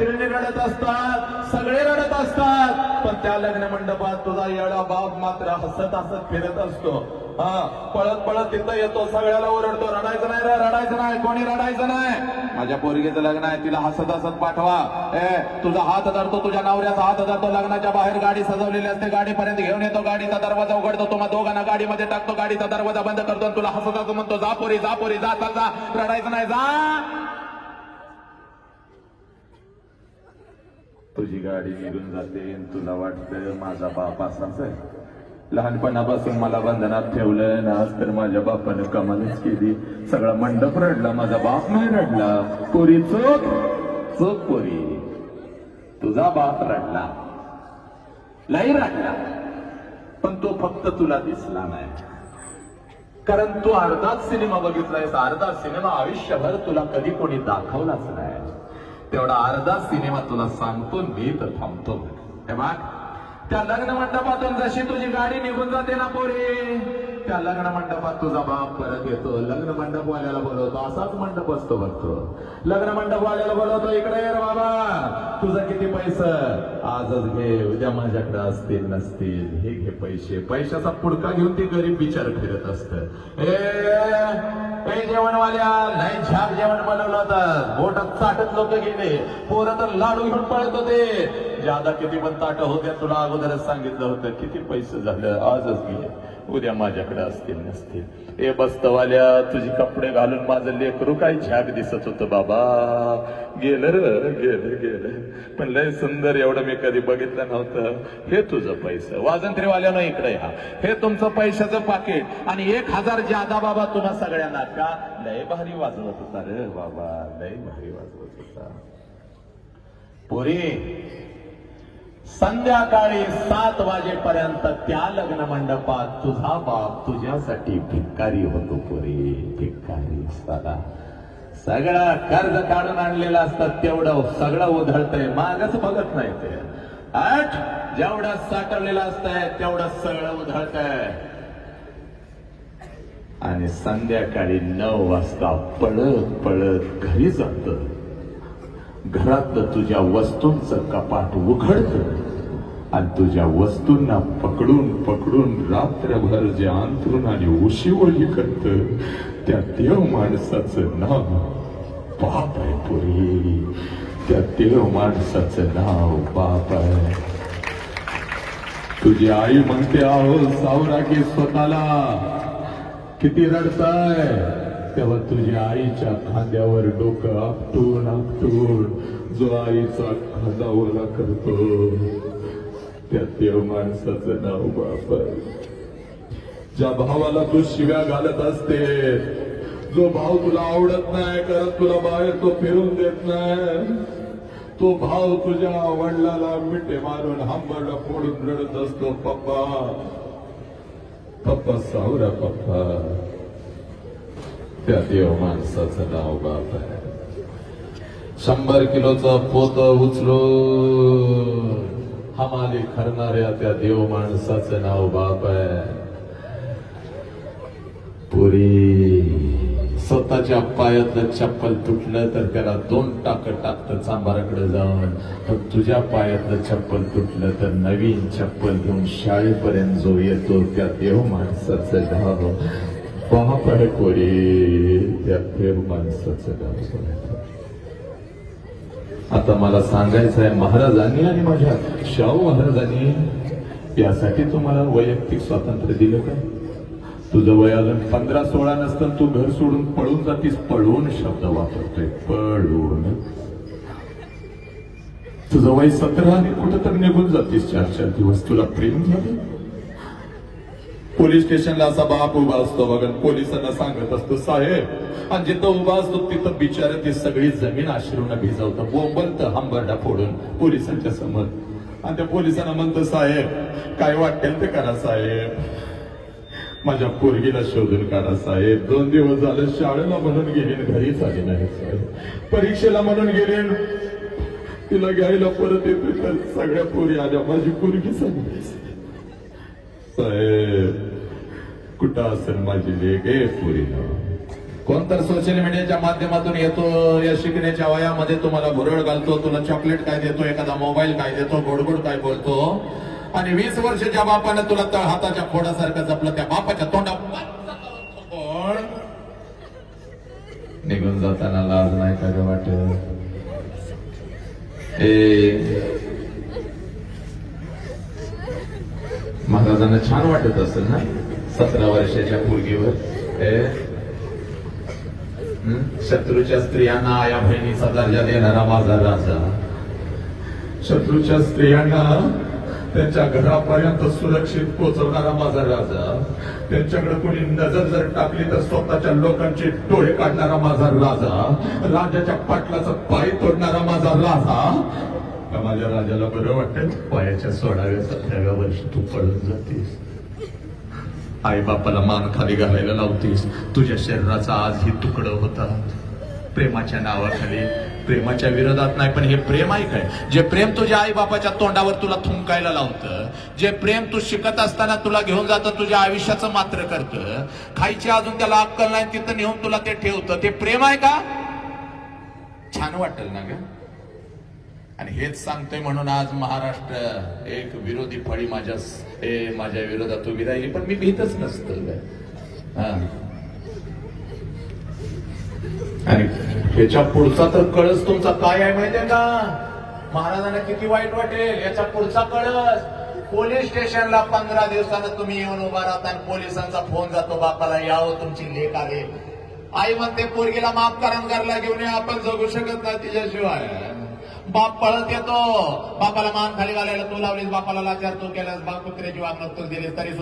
मैत्रिणी रडत असतात सगळे रडत असतात. पण त्या लग्न मंडपात तुझा येडा बाप मात्र हसत हसत फिरत असतो. हा पळत पळत तिथं येतो सगळ्याला ओरडतो रडायचं नाही रे रडायचं नाही कोणी रडायचं नाही? माझ्या पोरगीचं लग्न आहे तिला हसत हसत पाठवा. ए तुझा हात धरतो तुझ्या नवऱ्याचा हात धरतो लग्नाच्या बाहेर गाडी सजवलेली असते गाडीपर्यंत घेऊन येतो गाडीचा दरवाजा उघडतो तुम्हा दोघांना गाडीमध्ये टाकतो गाडीचा दरवाजा बंद करतो आणि तुला हसत हसत म्हणतो जा पोरी जा पोरी जा चल जा रडायचं नाही जा. तुझी गाडी निघून जाते तुला वाटतं माझा बाप असाच आहे. लहानपणापासून मला बंधनात ठेवलं ना आज तर माझ्या बापानं कमालच केली. सगळा मंडप रडला माझा बाप नाही रडला. पोरी चोख चोख पोरी. तुझा बाप रडला. लई रडला. पण तो फक्त तुला दिसला नाही. कारण तू अर्धाच सिनेमा बघितलायस. अर्धा सिनेमा आयुष्यभर तुला कधी कोणी दाखवलाच नाही. तेवढा अर्धा सिनेमा तुला सांगतो मी तर थांबतो. हे बघ. त्या लग्न मंडपातून जशी तुझी गाडी निघून जाते ना पोरी त्या लग्न मंडपात तुझा बाप परत येतो. लग्न मंडपवाल्याला बोलवतो असाच मंडप असतो बघतो लग्न मंडपवाल्याला बोलवतो इकडे ये रे बाबा तुझं किती पैसे? आजच घे उद्या माझ्याकडे असतील नसतील. हे घे पैसे. पैशाचा पुडका घेऊन ते गरीब विचार फिरत असत. ए जेवणवाल्या नाही छाप जेवण बनवलं होतं. बोटात चाटत लोक गेले. पोरं तर लाडू घेऊन पळत होते. ज्यादा किती पण ताट होत्या तुला अगोदरच सांगितलं होतं किती पैसे झालं? आजच घे उद्या माझ्याकडे असतील नसतील. ए बस्तवाल्या तुझी कपडे घालून माझं लेकरू काय छाप दिसत होतं बाबा. गेलं र गेलं गेलं. पण लय सुंदर एवढं मी कधी बघितलं नव्हतं. हे तुझं पैसं. वाजंत्रीवाल्यानं इकडे हा हे तुमचं पैशाचं पाकिट. आणि एक हजार जादा बाबा तुम्हा सगळ्यांना का? लय भारी वाजवत होता रे बाबा. लय भारी वाजवत होता. पोरी संध्याकाळी सात वाजेपर्यंत त्या लग्न मंडपात तुझा बाप तुझ्यासाठी भिक्कारी होतो पुरे भिक्कारी सदा सगळा कर्ज काढून आणलेलं असतं तेवढं सगळं उधळतंय मागच बघत नाही ते. आठ जेवढं साठवलेलं असतंय तेवढं सगळं उधळतंय. आणि संध्याकाळी नऊ वाजता पळत पळत घरी जातं. घरातलं तुझ्या वस्तूंचं कपाट उघडत आणि तुझ्या वस्तूंना पकडून पकडून रात्रभर जे अंतरून आणि उशीवळी करत त्या देव माणसाचं नाव बाप आहे पुरी. त्या देव माणसाचं नाव बाप आहे. तुझी आई म्हणते आहो सावरा की स्वतःला किती रडताय? तेव्हा तुझ्या आईच्या खांद्यावर डोकं आपटून आपटून जो आईचा खांदा ओला करतो त्या देव माणसाचं नाव बाप ज्या भावाला तू शिव्या घालत असते जो भाव तुला आवडत नाही कारण तुला बाहेर तो फिरून देत नाही तो भाव तुझ्या वडिलाला मिठे मारून हांबरला फोडून रडत असतो पप्पा पप्पा सावरा पप्पा त्या देव माणसाचं नाव बाप आहे. शंभर किलोचा पोत उचलो हमाली खरणाऱ्या त्या देव माणसाचं नाव बाप आहे. पुरी स्वतःच्या पायातलं चप्पल तुटलं तर त्याला दोन टाक टाकतं सांबाराकडे जाऊन. पण तुझ्या पायातलं चप्पल तुटलं तर नवीन चप्पल घेऊन शाळेपर्यंत जो येतो त्या देव माणसाचं नाव. बाप आहे त्या देव माणसाचं नाव आता मला सांगायचं आहे महाराजांनी आणि माझ्या शाहू महाराजांनी यासाठी तुम्हाला वैयक्तिक स्वातंत्र्य दिलं का? तुझं वय अजून पंधरा सोळा नसतं तू घर सोडून पळून जातीस पळून शब्द वापरतोय पळून. तुझं वय सतरा आणि कुठं तर निघून जातीस चार चार दिवस तुला प्रेम झालं? पोलीस स्टेशनला असा बाप उभा असतो बघा पोलिसांना सांगत असतो साहेब आणि जिथं उभा असतो तिथं बिचारे ती सगळी जमीन आश्रून भिजवतं बोंबलत हंबरडा फोडून पोलिसांच्या समोर. आणि त्या पोलिसांना म्हणतो साहेब काय वाटेल ते करा साहेब. माझ्या पोरगीला शोधून काढा साहेब. दोन दिवस झाले शाळेला म्हणून गेली घरी झाले आली नाही साहेब. परीक्षेला म्हणून गेले तिला घ्यायला परत येते सगळ्या पोरी आल्या. माझी पोरगी सांगितली साहेब कुठं असेल माझी लेख? ए पुरी कोणतर सोशल मीडियाच्या माध्यमातून येतो या शिकण्याच्या वयामध्ये तुम्हाला भुरळ घालतो तुला चॉकलेट काय देतो एखादा मोबाईल काय देतो गोडगोड काय बोलतो? आणि वीस वर्षाच्या बापानं तुला तळ हाताच्या खोडासारखं जपलं त्या बापाच्या तोंडा निघून जाताना लाज नाही का वाटत? ए महाराजांना छान वाटत असेल ना? सतरा वर्षाच्या मुलगीवर. शत्रूच्या स्त्रियांना आया बहिणीचा दर्जा देणारा माझा राजा शत्रूच्या स्त्रियांना त्यांच्या घरापर्यंत सुरक्षित पोहोचवणारा माझा राजा त्यांच्याकडे कोणी नजर जर टाकली तर स्वतःच्या लोकांचे डोळे काढणारा माझा राजा राजाच्या पाटलाचा पाय तोडणारा माझा राजा आता माझ्या राजाला बरं वाटेल. वयाच्या सोळाव्या सतराव्या वर्षी तू पळून जातेस. आई बापाला मान खाली घालायला लावतीस. तुझ्या शरीराचा आज ही तुकडं होतात. प्रेमाच्या नावाखाली प्रेमाच्या विरोधात नाही पण हे प्रेम आहे काय? जे प्रेम तुझ्या आई बापाच्या तोंडावर तुला थुंकायला लावतं जे प्रेम तू शिकत असताना तुला घेऊन जातं तुझ्या आयुष्याचं मात्र करतं खायची अजून त्याला अक्कल नाही तिथं नेऊन तुला ते ठेवतं. ते प्रेम आहे का? छान वाटेल ना ग? आणि हेच सांगतोय म्हणून आज महाराष्ट्र एक विरोधी फळी माझ्या माझ्या विरोधात उभी राहिली. पण मी भीतच नसतो. आणि ह्याच्या पुढचा तर कळस तुमचा काय आहे माहितीये का? महाराजांना किती वाईट वाटेल. याच्या पुढचा कळस. पोलीस स्टेशनला पंधरा दिवसानं तुम्ही येऊन उभा राहता आणि पोलिसांचा फोन जातो बापाला यावं तुमची लेख आले आई म्हणते पोरगीला माफ करंगारला घेऊन आपण जगू शकत नाही तिच्याशिवाय. बाप पळत येतो. बापाला मान खाली घालायला तू लावलीस बापाला लाचार तू केलास बाप कुत्र्याची वागणूक तू दिलीस तरी सुद्धा